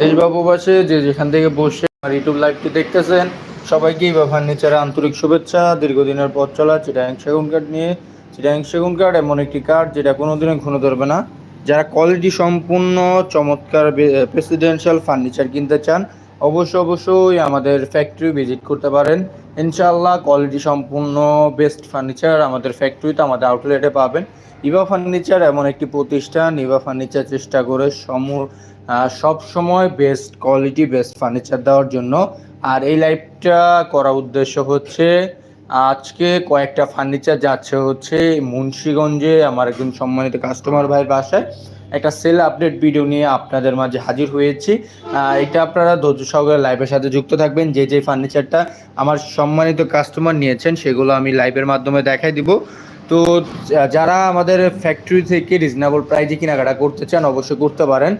দেশবাবু বাসে, যে যেখান থেকে বসে আমার ইউটিউব লাইভটি দেখতেছেন সবাইকেই বা ফার্নিচারে আন্তরিক শুভেচ্ছা। দীর্ঘদিনের পথ চলা চিটাং সেগুন কাঠ নিয়ে। চিটাং সেগুন কাঠ এমন একটি কাঠ যেটা কোনোদিনও ঘুনে ধরবে না। যারা কোয়ালিটি সম্পূর্ণ, চমৎকার প্রেসিডেন্সিয়াল ফার্নিচার কিনতে চান অবশ্যই অবশ্যই আমাদের ফ্যাক্টরি ভিজিট করতে পারেন। ইনশাআল্লাহ কোয়ালিটি সম্পূর্ণ বেস্ট ফার্নিচার আমাদের ফ্যাক্টরিতে আমাদের আউটলেটে পাবেন। ইভা ফার্নিচার এমন একটি প্রতিষ্ঠান ইভা ফার্নিচার চেষ্টা করে সম সব সময় বেস্ট কোয়ালিটি বেস্ট ফার্নিচার দেওয়ার জন্য। আর এই লাইভটা করার উদ্দেশ্য হচ্ছে, আজকে কয়েকটা ফার্নিচার যাচ্ছে হচ্ছে মুন্সিগঞ্জে, আমার একজন সম্মানিত কাস্টমার ভাইয়ের বাসায়। একটা সেল আপডেট ভিডিও নিয়ে আপনাদের মাঝে হাজির হয়েছি। এটা আপনারা ধৈর্য সহকারে লাইভের সাথে যুক্ত থাকবেন। যে যে ফার্নিচারটা আমার সম্মানিত কাস্টমার নিয়েছেন, সেগুলো আমি লাইভের মাধ্যমে দেখাই দিব। তো যারা আমাদের ফ্যাক্টরি থেকে রিজনেবল প্রাইজে কেনাকাটা করতে চান, অবশ্যই করতে পারেন।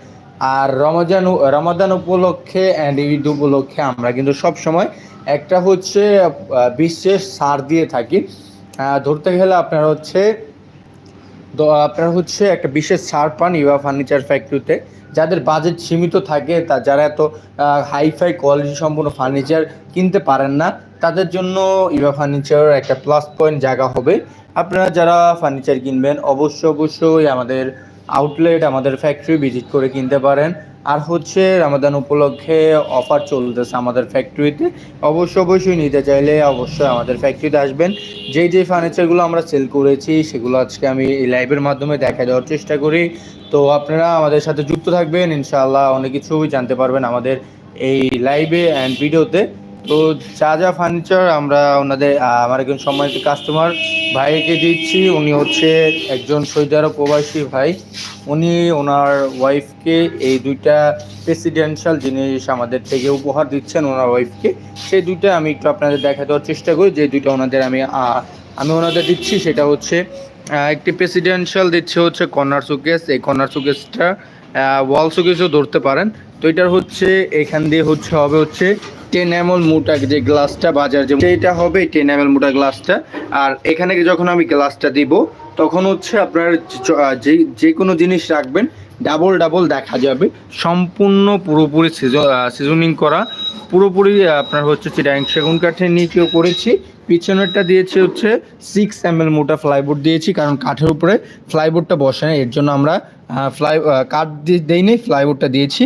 আর রমজান রমাদান উপলক্ষে অ্যান্ড ঈদ উপলক্ষে আমরা কিন্তু সব সময় একটা হচ্ছে বিশেষ ছাড় দিয়ে থাকি। ধরতে গেলে আপনার হচ্ছে আপনার হচ্ছে একটা বিশেষ ছাড় পান ইউয়া ফার্নিচার ফ্যাক্টরিতে, যাদের বাজেট সীমিত থাকে, তা যারা এত হাইফাই কোয়ালিটি সম্পূর্ণ ফার্নিচার কিনতে পারেন না, তাদের জন্য ইভা ফার্নিচার একটা প্লাস পয়েন্ট জায়গা হবে। আপনারা যারা ফার্নিচার কিনবেন, অবশ্য অবশ্যই আমাদের আউটলেট, আমাদের ফ্যাক্টরি ভিজিট করে কিনতে পারেন। আর হচ্ছে রামাদান উপলক্ষে অফার চলতেছে আমাদের ফ্যাক্টরিতে অবশ্য অবশ্যই নিতে চাইলে অবশ্যই আমাদের ফ্যাক্টরিতে আসবেন। যেই যে ফার্নিচারগুলো আমরা সেল করেছি, সেগুলো আজকে আমি লাইভের মাধ্যমে দেখা দেওয়ার চেষ্টা করি। তো আপনারা আমাদের সাথে যুক্ত থাকবেন, ইনশাআল্লাহ অনেক কিছুই জানতে পারবেন আমাদের এই লাইভে অ্যান্ড ভিডিওতে তো যা যা ফার্নিচার আমরা ওনাদের আমার একজন সম্মানিত কাস্টমার ভাইকে দিচ্ছি। উনি হচ্ছে একজন সৌদি আরব প্রবাসী ভাই। উনি ওনার ওয়াইফকে এই দুইটা প্রেসিডেন্সিয়াল জিনিস আমাদের থেকে উপহার দিচ্ছেন ওনার ওয়াইফকে সেই দুইটা আমি একটু আপনাদের দেখা দেওয়ার চেষ্টা করি। যে দুইটা ওনাদের আমি আমি ওনাদের দিচ্ছি, সেটা হচ্ছে একটি প্রেসিডেন্সিয়াল দিচ্ছে হচ্ছে কর্নার সুকেস এই কর্নার সুকেসটা ওয়াল সুকেসও ধরতে পারেন। তো এটার হচ্ছে, এখান দিয়ে হচ্ছে, হবে হচ্ছে টেন এমএল মোটা যে গ্লাসটা বাজার যে সেইটা হবে টেন এমএল মোটা গ্লাসটা আর এখানে যখন আমি গ্লাসটা দিব, তখন হচ্ছে আপনার যে যে কোনো জিনিস রাখবেন ডাবল ডাবল দেখা যাবে। সম্পূর্ণ পুরোপুরি সিজনিং করা, পুরোপুরি আপনার হচ্ছে চিটাং সেগুন কাঠের নিচেও করেছি। পিছনেরটা দিয়েছি হচ্ছে সিক্স এম এল মোটা ফ্লাইবোর্ড দিয়েছি, কারণ কাঠের উপরে ফ্লাইবোর্ডটা বসে এর জন্য আমরা ফ্লাই কাঠ দিয়ে দেইনি ফ্লাইবোর্ডটা দিয়েছি।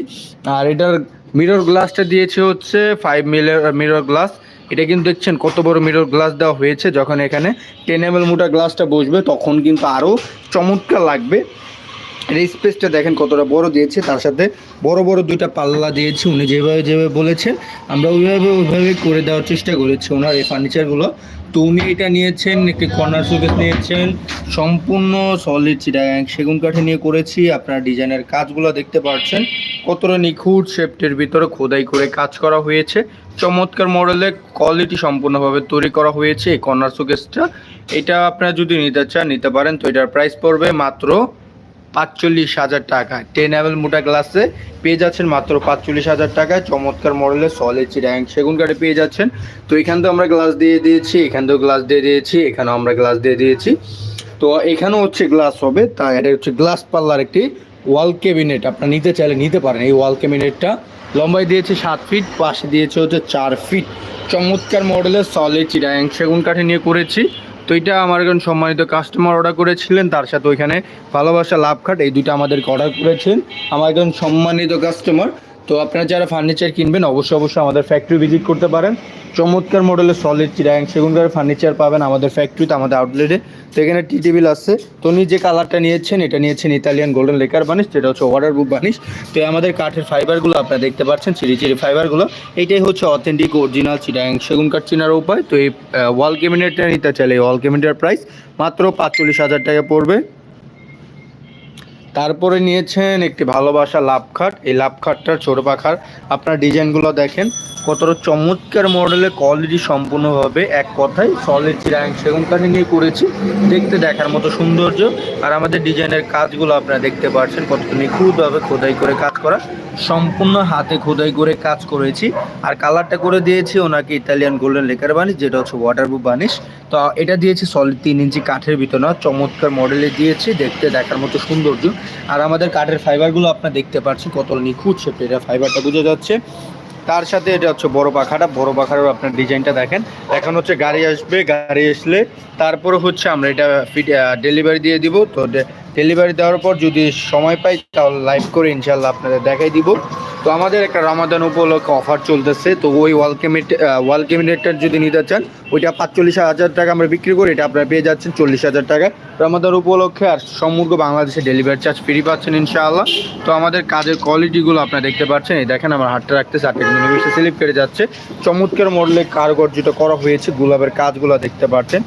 আর এটার মিরর গ্লাসটা দিয়েছে হচ্ছে ফাইভ মিলার মিরর গ্লাস এটা কিন্তু দেখছেন কত বড় মিরর গ্লাস দেওয়া হয়েছে, যখন এখানে টেন মোটা গ্লাসটা বসবে, তখন কিন্তু আরও চমৎকার লাগবে। এর স্পেসটা দেখেন কতটা বড় দিয়েছে, তার সাথে বড় বড় দুইটা পাল্লা দিয়েছি, উনি যেভাবে যেভাবে বলেছেন, আমরা ওইভাবে ওইভাবে করে দেওয়ার চেষ্টা করেছি ওনার এই ফার্নিচারগুলো তো উনি এটা নিয়েছেন, একটি কর্নার সুকেস নিয়েছেন। সম্পূর্ণ সলিড চিটাগাং সেগুন কাঠে নিয়ে করেছি, আপনার ডিজাইনের কাজগুলো দেখতে পাচ্ছেন। কতটা নিখুঁত শেপটের ভিতরে খোদাই করে কাজ করা হয়েছে। চমৎকার মডেলে কোয়ালিটি সম্পূর্ণভাবে তৈরি করা হয়েছে এই কর্নার সুকেসটা এটা আপনারা যদি নিতে চান, নিতে পারেন, তো এটার প্রাইস পড়বে মাত্র পাঁচচল্লিশ হাজার টাকা। টেন এমএল মোটা গ্লাসে পেয়ে যাচ্ছেন মাত্র পাঁচচল্লিশ হাজার টাকায়। চমৎকার মডেলের সলিড চিরাং সেগুন কাঠে পেয়ে যাচ্ছেন। তো এখান তো আমরা গ্লাস দিয়ে দিয়েছি, এখান থেকেও গ্লাস দিয়ে দিয়েছি, এখানেও আমরা গ্লাস দিয়ে দিয়েছি। তো এখানেও হচ্ছে গ্লাস হবে তা এটা হচ্ছে গ্লাস পাল্লার একটি ওয়াল ক্যাবিনেট আপনার নিতে চাইলে নিতে পারেন এই ওয়াল ক্যাবিনেটটা লম্বায় দিয়েছে সাত ফিট পাশে দিয়েছে হচ্ছে চার ফিট চমৎকার মডেলের সলিড চিরাং সেগুন কাঠে নিয়ে করেছি। তো এটা আমার একজন সম্মানিত কাস্টমার অর্ডার করেছিলেন, তার সাথে ওইখানে ভালোবাসা লাভ খাট এই দুইটা আমাদেরকে অর্ডার করেছেন। আমার একজন সম্মানিত কাস্টমার তো আপনারা যারা ফার্নিচার কিনবেন, অবশ্যই অবশ্যই আমাদের ফ্যাক্টরি ভিজিট করতে পারেন। চমৎকার মডেলের সলিড চিরাং সেগুনকার ফার্নিচার পাবেন আমাদের ফ্যাক্টরিতে আমাদের আউটলেটে তো এখানে টি টেবিল আছে। তো উনি যে কালারটা নিয়েছেন, এটা নিয়েছেন ইতালিয়ান গোল্ডেন লেকার বানিশ যেটা হচ্ছে ওয়াটার প্রুফ বানিশ তো আমাদের কাঠের ফাইবারগুলো আপনারা দেখতে পাচ্ছেন, চিরি চিরি ফাইবারগুলো এইটাই হচ্ছে অথেন্টিক অরিজিনাল চিরাং সেগুন কাঠ চিনার উপায়। তো এই ওয়াল ক্যাবিনেটটা নিতে চাইলে ওয়াল ক্যাবিনেটের প্রাইস মাত্র পাঁচচল্লিশ হাজার টাকা পড়বে। তারপরে নিয়েছেন একটি ভালোবাসা লাভ খাট এই লাভ খাটটার ছোটো পাখার আপনার ডিজাইনগুলো দেখেন। কতটা চমৎকার মডেলের কোয়ালিটি সম্পূর্ণভাবে এক কথায় সলিড চিরাং সেগুন নিয়ে করেছি। দেখতে দেখার মতো সৌন্দর্য। আর আমাদের ডিজাইনের কাজগুলো আপনারা দেখতে পাচ্ছেন কতটা নিখুঁতভাবে খোদাই করে কাজ করা। সম্পূর্ণ হাতে খোদাই করে কাজ করেছি। আর কালারটা করে দিয়েছি ওনাকে ইতালিয়ান গোল্ডেন লেকার বানিশ, যেটা হচ্ছে ওয়াটারপ্রুফ বানিশ। তো এটা দিয়েছি সলিড তিন ইঞ্চি কাঠের ভিতর না, চমৎকার মডেলে দিয়েছি, দেখতে, দেখার মতো সৌন্দর্য। আর আমাদের কাঠের ফাইবারগুলো আপনার দেখতে পাচ্ছি কত নিখুঁত শেপে এটা ফাইবারটা বোঝা যাচ্ছে। তার সাথে এটা হচ্ছে বড় পাখাটা, বড় পাখারও আপনার ডিজাইনটা দেখেন। এখন হচ্ছে গাড়ি আসবে, গাড়ি আসলে তারপরে হচ্ছে আমরা এটা ডেলিভারি দিয়ে দিব। তো ডেলিভারি দেওয়ার পর যদি সময় পাই, তাহলে লাইভ করে ইনশাল্লাহ আপনাদের দেখাই দিব। তো আমাদের একটা রামাদান উপলক্ষে অফার চলতেছে। তো ওই ওয়াল কেমিট ওয়াল কেমিনেটার যদি নিতে চান, ওইটা পাঁচচল্লিশ হাজার টাকা আমরা বিক্রি করি। এটা আপনারা পেয়ে যাচ্ছেন চল্লিশ হাজার টাকা রামাদান উপলক্ষে আর সমগ্র বাংলাদেশে ডেলিভারি চার্জ ফ্রি পাচ্ছেন ইনশাআল্লাহ। তো আমাদের কাজের কোয়ালিটিগুলো আপনারা দেখতে পাচ্ছেন। এই দেখেন আমার হাতটা রাখতেছে হাতটা কিন্তু নিমেষে স্লিপ কেটে যাচ্ছে। চমৎকার মডেলে কারুকার্যটা করা হয়েছে, গোলাপের কাজগুলো দেখতে পাচ্ছেন।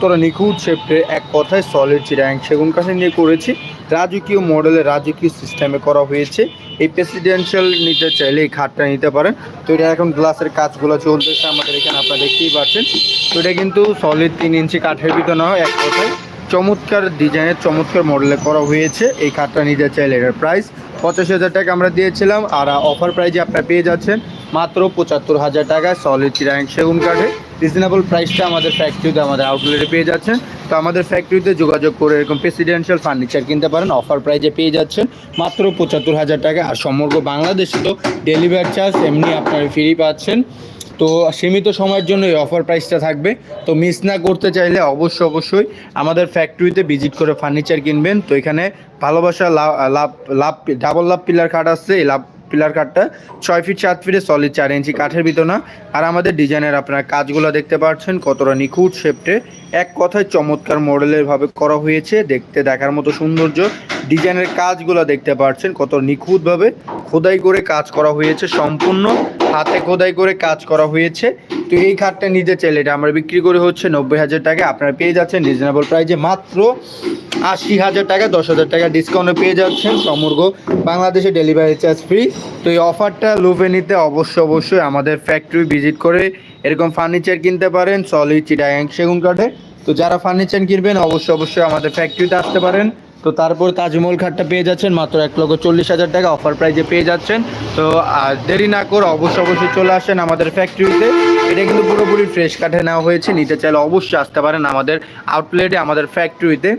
তোরা নিখুঁত শেপে এক কথায় সলিড চিরাং সেগুন কাছে নিয়ে করেছি। রাজকীয় মডেলে রাজকীয় সিস্টেমে করা হয়েছে। এই প্রেসিডেন্সিয়াল নিতে চাইলে এই খাটটা নিতে পারেন। তো এটা এখন গ্লাসের কাজগুলো চলতেছে আমাদের এখানে, আপনারা দেখতেই পাচ্ছেন। তো এটা কিন্তু সলিড তিন ইঞ্চি কাঠের ভিতর নয়, এক কথায়। চমৎকার ডিজাইনের চমৎকার মডেলে করা হয়েছে। এই খাটটা নিতে চাইলে এটার প্রাইস পঁচাশি হাজার টাকা আমরা দিয়েছিলাম। আর অফার প্রাইজে আপনারা পেয়ে যাচ্ছেন মাত্র পঁচাত্তর হাজার টাকায় সলিড চিরাং সেগুন কাঠে রিজনেবল প্রাইসটা আমাদের ফ্যাক্টরিতে আমাদের আউটলেটে পেয়ে যাচ্ছেন। তো আমাদের ফ্যাক্টরিতে যোগাযোগ করে এরকম প্রেসিডেন্সিয়াল ফার্নিচার কিনতে পারেন। অফার প্রাইজে পেয়ে যাচ্ছেন মাত্র পঁচাত্তর হাজার টাকা। আর সমগ্র বাংলাদেশে তো ডেলিভারি চার্জ এমনি আপনারা ফ্রি পাচ্ছেন। তো সীমিত সময়ের জন্য এই অফার প্রাইসটা থাকবে। তো মিস না করতে চাইলে অবশ্যই অবশ্যই আমাদের ফ্যাক্টরিতে ভিজিট করে ফার্নিচার কিনবেন। তো এখানে ভালোবাসা love love double love pillar কাঠ আসছে। এই লাভ পিলার কাঠটা ছয় ফিট সাত ফিটে সলিড চার ইঞ্চি কাঠের ভিতর না। আর আমাদের ডিজাইনের আপনারা কাজগুলো দেখতে পাচ্ছেন, কতটা নিখুঁত শেপটে এক কথায় চমৎকার মডেলের ভাবে করা হয়েছে, দেখতে দেখার মতো সৌন্দর্য। ডিজাইনের কাজগুলো দেখতে পাচ্ছেন, কত নিখুঁতভাবে। খোদাই করে কাজ করা হয়েছে সম্পূর্ণ, হাতে খোদাই করে কাজ করা হয়েছে। তো এই খাটটা নিতে চাইলে, এটা আমরা বিক্রি করে হচ্ছে নব্বই হাজার টাকা আপনারা পেয়ে যাচ্ছেন রিজনেবল প্রাইজে মাত্র আশি হাজার টাকা, দশ হাজার টাকা ডিসকাউন্টে পেয়ে যাচ্ছেন সমগ্র বাংলাদেশে ডেলিভারি চার্জ ফ্রি তো এই অফারটা লুফে নিতে অবশ্যই অবশ্যই আমাদের ফ্যাক্টরি ভিজিট করে এরকম ফার্নিচার কিনতে পারেন সলিড চিটাং সেগুন কাঠে তো যারা ফার্নিচার কিনবেন অবশ্যই অবশ্যই আমাদের ফ্যাক্টরিতে আসতে পারেন। তো তারপর তাজমহল খাটটা পেয়ে যাচ্ছেন, মাত্র এক লক্ষ চল্লিশ হাজার টাকা অফার প্রাইজে পেয়ে যাচ্ছেন। তো, আর দেরি না করে অবশ্যই অবশ্যই চলে আসেন আমাদের ফ্যাক্টরিতে এটা কিন্তু পুরোপুরি ফ্রেশ কাঠে নেওয়া হয়েছে, নিতে চাইলে অবশ্যই আসতে পারেন আমাদের আউটলেটে আমাদের ফ্যাক্টরিতে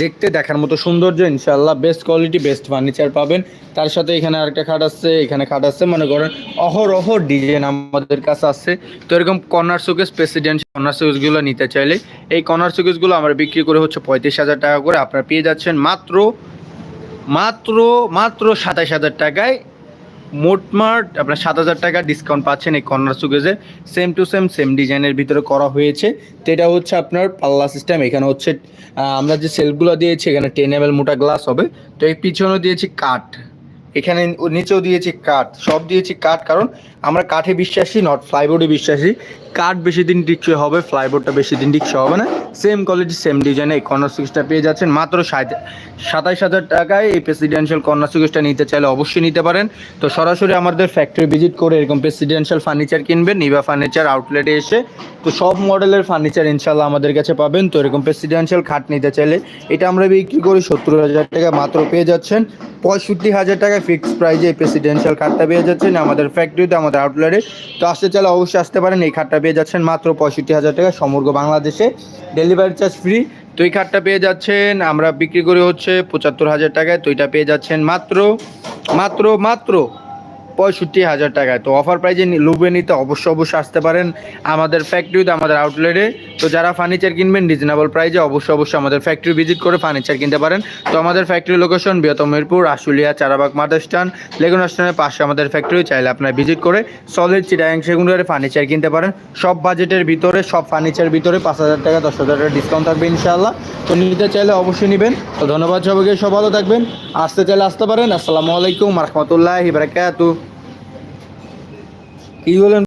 দেখতে, দেখার মতো সৌন্দর্য ইনশাল্লাহ বেস্ট কোয়ালিটি বেস্ট ফার্নিচার পাবেন। তার সাথে এখানে আরেকটা খাট আসছে এখানে খাট আসছে মনে করেন অহরহ ডিজাইন আমাদের কাছে আছে। তো এরকম কর্নার সুকেস প্রেসিডেন্ট কর্নার শোকেসগুলো নিতে চাইলে, এই কর্নার শোকেসগুলো আমরা বিক্রি করে হচ্ছে পঁয়ত্রিশ হাজার টাকা করে আপনারা পেয়ে যাচ্ছেন। মাত্র মাত্র মাত্র সাতাশ হাজার টাকায় মোটমাট আপনার সাত হাজার টাকা ডিসকাউন্ট পাচ্ছেন এই কর্নার সুগেজে সেম টু সেম সেম ডিজাইনের ভিতরে করা হয়েছে। তো এটা হচ্ছে আপনার পাল্লা সিস্টেম এখানে হচ্ছে আমরা যে সেলগুলো দিয়েছি, এখানে টেন এম মোটা গ্লাস হবে। তো এই পিছনেও দিয়েছি কাঠ। এখানে নিচেও দিয়েছি কাঠ। সব দিয়েছি কাঠ, কারণ আমরা কাঠে বিশ্বাসী নট ফ্লাইবোর্ডে বিশ্বাসী। কাঠ বেশি দিন টিকসই হবে ফ্লাইবোর্ডটা বেশি দিন টিকসই হবে না। সেম কোয়ালিটি সেম ডিজাইনে এই কর্নার সুইচটা পেয়ে যাচ্ছেন। মাত্র সাতাইশ হাজার টাকায় এই প্রেসিডেন্সিয়াল কর্নার সুইচটা নিতে চাইলে অবশ্যই নিতে পারেন। তো সরাসরি আমাদের ফ্যাক্টরি ভিজিট করে এরকম প্রেসিডেন্সিয়াল ফার্নিচার কিনবেন নিবা ফার্নিচার আউটলেটে এসে। তো সব মডেলের ফার্নিচার ইনশাল্লাহ আমাদের কাছে পাবেন। তো এরকম প্রেসিডেন্সিয়াল খাট নিতে চাইলে এটা আমরা বিক্রি করি সত্তর হাজার টাকা মাত্র পেয়ে যাচ্ছেন। পঁয়ষট্টি হাজার টাকা ফিক্সড প্রাইজে এই প্রেসিডেন্সিয়াল খাটটা পেয়ে যাচ্ছেন। আমাদের ফ্যাক্টরিতে আমাদের আউটলেটে তো আসতে চাইলে অবশ্যই আসতে পারেন। এই খাটটা পেয়ে যাচ্ছেন মাত্র পঁয়ষট্টি হাজার টাকা সমগ্র বাংলাদেশে। ডেলিভারি চার্জ ফ্রি তো এই খাটটা পেয়ে যাচ্ছেন, আমরা বিক্রি করে হচ্ছে পঁচাত্তর হাজার টাকায়। তো এটা পেয়ে যাচ্ছেন মাত্র মাত্র মাত্র পঁয়ষট্টি হাজার টাকায়। তো অফার প্রাইজে লুবে নিতে অবশ্যই অবশ্যই আসতে পারেন আমাদের ফ্যাক্টরিতে আমাদের আউটলেটে তো যারা ফার্নিচার কিনবেন রিজনেবল প্রাইজে অবশ্যই অবশ্যই আমাদের ফ্যাক্টরি ভিজিট করে ফার্নিচার কিনতে পারেন। তো আমাদের ফ্যাক্টরি লোকেশন বৃহত্তম মিরপুর, আশুলিয়া, চারাবাগ মাদারস্টান লেগুন স্টানের পাশে আমাদের ফ্যাক্টরি চাইলে আপনারা ভিজিট করে সলিড চিটাং সেগুনগারে ফার্নিচার কিনতে পারেন। সব বাজেটের ভিতরে, সব ফার্নিচার ভিতরে পাঁচ হাজার টাকা, দশ হাজার টাকা ডিসকাউন্ট থাকবে ইনশাআল্লাহ। তো নিতে চাইলে অবশ্যই নেবেন। তো ধন্যবাদ সবাইকে, সব ভালো থাকবেন। আসতে চাইলে আসতে পারেন। আসসালামু আলাইকুম রহমতুল্লাহ বারাকাতু কি বলেন?